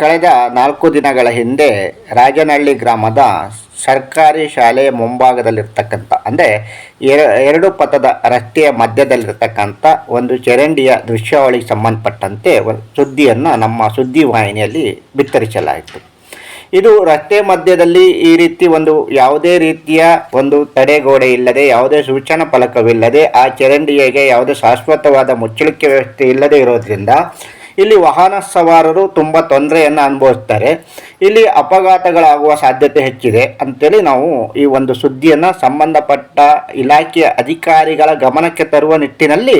ಕಳೆದ ನಾಲ್ಕು ದಿನಗಳ ಹಿಂದೆ ರಾಜನಹಳ್ಳಿ ಗ್ರಾಮದ ಸರ್ಕಾರಿ ಶಾಲೆಯ ಮುಂಭಾಗದಲ್ಲಿರ್ತಕ್ಕಂಥ, ಅಂದರೆ ಎರಡು ಪಥದ ರಸ್ತೆಯ ಮಧ್ಯದಲ್ಲಿರ್ತಕ್ಕಂಥ ಒಂದು ಚರಂಡಿಯ ದೃಶ್ಯಾವಳಿಗೆ ಸಂಬಂಧಪಟ್ಟಂತೆ ಸುದ್ದಿಯನ್ನು ನಮ್ಮ ಸುದ್ದಿವಾಹಿನಿಯಲ್ಲಿ ಬಿತ್ತರಿಸಲಾಯಿತು. ಇದು ರಸ್ತೆ ಮಧ್ಯದಲ್ಲಿ ಈ ರೀತಿ ಒಂದು ಯಾವುದೇ ರೀತಿಯ ಒಂದು ತಡೆಗೋಡೆ ಇಲ್ಲದೆ, ಯಾವುದೇ ಸೂಚನಾ ಫಲಕವಿಲ್ಲದೆ, ಆ ಚರಂಡಿಗೆ ಯಾವುದೇ ಶಾಶ್ವತವಾದ ಮುಚ್ಚಳಿಕೆ ವ್ಯವಸ್ಥೆ ಇಲ್ಲದೆ ಇರೋದ್ರಿಂದ ಇಲ್ಲಿ ವಾಹನ ಸವಾರರು ತುಂಬ ತೊಂದರೆಯನ್ನು ಅನುಭವಿಸ್ತಾರೆ. ಇಲ್ಲಿ ಅಪಘಾತಗಳಾಗುವ ಸಾಧ್ಯತೆ ಹೆಚ್ಚಿದೆ. ಅಂತೇಳಿ ನಾವು ಈ ಒಂದು ಸುದ್ದಿಯನ್ನು ಸಂಬಂಧಪಟ್ಟ ಇಲಾಖೆಯ ಅಧಿಕಾರಿಗಳ ಗಮನಕ್ಕೆ ತರುವ ನಿಟ್ಟಿನಲ್ಲಿ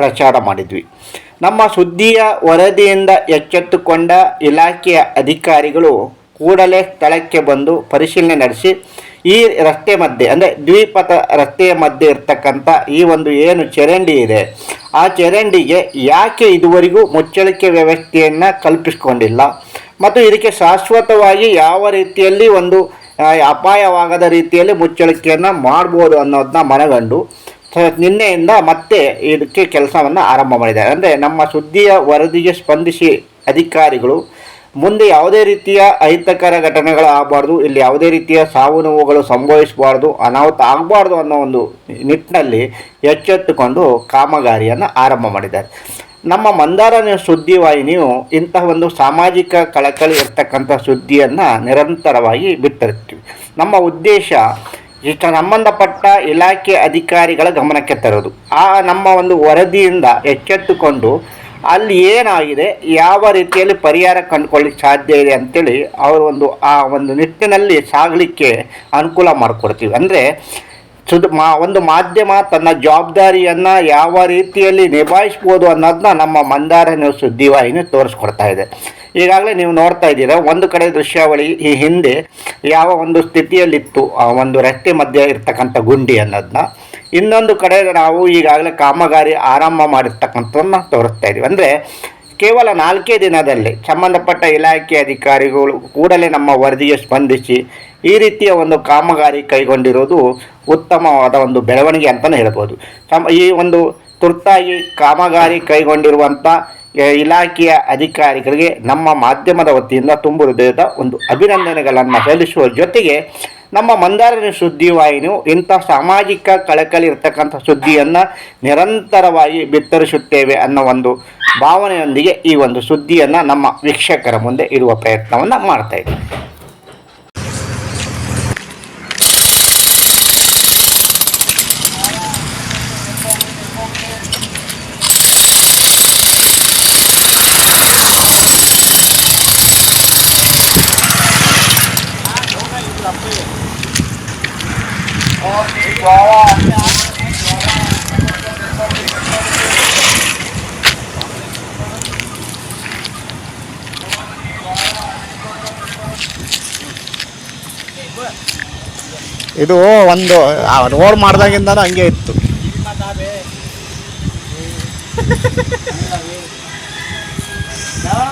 ಪ್ರಚಾರ ಮಾಡಿದ್ವಿ. ನಮ್ಮ ಸುದ್ದಿಯ ವರದಿಯಿಂದ ಎಚ್ಚೆತ್ತುಕೊಂಡ ಇಲಾಖೆಯ ಅಧಿಕಾರಿಗಳು ಕೂಡಲೇ ಸ್ಥಳಕ್ಕೆ ಬಂದು ಪರಿಶೀಲನೆ ನಡೆಸಿ ಈ ರಸ್ತೆ ಮಧ್ಯೆ, ಅಂದರೆ ದ್ವಿಪಥ ರಸ್ತೆಯ ಮಧ್ಯೆ ಇರ್ತಕ್ಕಂಥ ಈ ಒಂದು ಏನು ಚರಂಡಿ ಇದೆ, ಆ ಚರಂಡಿಗೆ ಯಾಕೆ ಇದುವರೆಗೂ ಮುಚ್ಚಳಿಕೆ ವ್ಯವಸ್ಥೆಯನ್ನು ಕಲ್ಪಿಸ್ಕೊಂಡಿಲ್ಲ? ಮತ್ತು ಇದಕ್ಕೆ ಶಾಶ್ವತವಾಗಿ ಯಾವ ರೀತಿಯಲ್ಲಿ ಒಂದು ಅಪಾಯವಾಗದ ರೀತಿಯಲ್ಲಿ ಮುಚ್ಚಳಿಕೆಯನ್ನು ಮಾಡ್ಬೋದು ಅನ್ನೋದನ್ನ ಮನಗಂಡು ನಿನ್ನೆಯಿಂದ ಮತ್ತೆ ಇದಕ್ಕೆ ಕೆಲಸವನ್ನು ಆರಂಭ ಮಾಡಿದ್ದಾರೆ. ಅಂದರೆ ನಮ್ಮ ಸುದ್ದಿಯ ವರದಿಗೆ ಸ್ಪಂದಿಸಿ ಅಧಿಕಾರಿಗಳು ಮುಂದೆ ಯಾವುದೇ ರೀತಿಯ ಅಹಿತಕರ ಘಟನೆಗಳು ಆಗಬಾರ್ದು, ಇಲ್ಲಿ ಯಾವುದೇ ರೀತಿಯ ಸಾವು ನೋವುಗಳು ಸಂಭವಿಸಬಾರ್ದು, ಅನಾಹುತ ಆಗಬಾರ್ದು ಅನ್ನೋ ಒಂದು ನಿಟ್ಟಿನಲ್ಲಿ ಎಚ್ಚೆತ್ತುಕೊಂಡು ಕಾಮಗಾರಿಯನ್ನು ಆರಂಭ ಮಾಡಿದ್ದಾರೆ. ನಮ್ಮ ಮಂದಾರ ಸುದ್ದಿವಾಹಿನಿಯು ಇಂತಹ ಒಂದು ಸಾಮಾಜಿಕ ಕಳಕಳಿ ಇರ್ತಕ್ಕಂಥ ಸುದ್ದಿಯನ್ನು ನಿರಂತರವಾಗಿ ಬಿಟ್ಟಿರ್ತೀವಿ ನಮ್ಮ ಉದ್ದೇಶ ಇಷ್ಟ ಸಂಬಂಧಪಟ್ಟ ಇಲಾಖೆ ಅಧಿಕಾರಿಗಳ ಗಮನಕ್ಕೆ ತರೋದು. ಆ ನಮ್ಮ ಒಂದು ವರದಿಯಿಂದ ಎಚ್ಚೆತ್ತುಕೊಂಡು ಅಲ್ಲಿ ಏನಾಗಿದೆ, ಯಾವ ರೀತಿಯಲ್ಲಿ ಪರಿಹಾರ ಕಂಡುಕೊಳ್ಳಿಕ್ಕೆ ಸಾಧ್ಯ ಇದೆ ಅಂತೇಳಿ ಅವರು ಒಂದು, ಆ ಒಂದು ನಿಟ್ಟಿನಲ್ಲಿ ಸಾಗಲಿಕ್ಕೆ ಅನುಕೂಲ ಮಾಡಿಕೊಡ್ತೀವಿ. ಅಂದರೆ ಸುದ್, ಮಾ, ಒಂದು ಮಾಧ್ಯಮ ತನ್ನ ಜವಾಬ್ದಾರಿಯನ್ನು ಯಾವ ರೀತಿಯಲ್ಲಿ ನಿಭಾಯಿಸ್ಬೋದು ಅನ್ನೋದನ್ನ ನಮ್ಮ ಮಂದಾರ ನ್ಯೂಸ್ ಸುದ್ದಿವಾಹಿನಿ ತೋರಿಸ್ಕೊಡ್ತಾ ಇದೆ. ಈಗಾಗಲೇ ನೀವು ನೋಡ್ತಾ ಇದ್ದೀರಾ, ಒಂದು ಕಡೆ ದೃಶ್ಯಾವಳಿ ಈ ಹಿಂದೆ ಯಾವ ಒಂದು ಸ್ಥಿತಿಯಲ್ಲಿತ್ತು, ಆ ಒಂದು ರಸ್ತೆ ಮಧ್ಯೆ ಇರ್ತಕ್ಕಂಥ ಗುಂಡಿ ಅನ್ನೋದನ್ನ ಇನ್ನೊಂದು ಕಡೆ ನಾವು ಈಗಾಗಲೇ ಕಾಮಗಾರಿ ಆರಂಭ ಮಾಡಿರ್ತಕ್ಕಂಥದ್ದನ್ನು ತೋರಿಸ್ತಾ ಇದ್ದೀವಿ ಅಂದರೆ ಕೇವಲ ನಾಲ್ಕೇ ದಿನದಲ್ಲಿ ಸಂಬಂಧಪಟ್ಟ ಇಲಾಖೆ ಅಧಿಕಾರಿಗಳು ಕೂಡಲೇ ನಮ್ಮ ವರದಿಗೆ ಸ್ಪಂದಿಸಿ ಈ ರೀತಿಯ ಒಂದು ಕಾಮಗಾರಿ ಕೈಗೊಂಡಿರೋದು ಉತ್ತಮವಾದ ಒಂದು ಬೆಳವಣಿಗೆ ಅಂತಲೇ ಹೇಳ್ಬೋದು. ಈ ಒಂದು ತುರ್ತಾಗಿ ಕಾಮಗಾರಿ ಕೈಗೊಂಡಿರುವಂಥ ಇಲಾಖೆಯ ಅಧಿಕಾರಿಗಳಿಗೆ ನಮ್ಮ ಮಾಧ್ಯಮದ ವತಿಯಿಂದ ತುಂಬು ಹೃದಯದ ಒಂದು ಅಭಿನಂದನೆಗಳನ್ನು ಸಲ್ಲಿಸುವ ಜೊತೆಗೆ ನಮ್ಮ ಮಂದಾರ ಸುದ್ದಿವಾಹಿನಿಯು ಇಂಥ ಸಾಮಾಜಿಕ ಕಳಕಳಿ ಇರ್ತಕ್ಕಂಥ ಸುದ್ದಿಯನ್ನು ನಿರಂತರವಾಗಿ ಬಿತ್ತರಿಸುತ್ತೇವೆ ಅನ್ನೋ ಒಂದು ಭಾವನೆಯೊಂದಿಗೆ ಈ ಒಂದು ಸುದ್ದಿಯನ್ನು ನಮ್ಮ ವೀಕ್ಷಕರ ಮುಂದೆ ಇಡುವ ಪ್ರಯತ್ನವನ್ನು ಮಾಡ್ತಾ ಇದು ಒಂದು ರೋಡ್ ಮಾಡ್ದಾಗಿಂದ ಹಂಗೆ ಇತ್ತು. ಯಾವ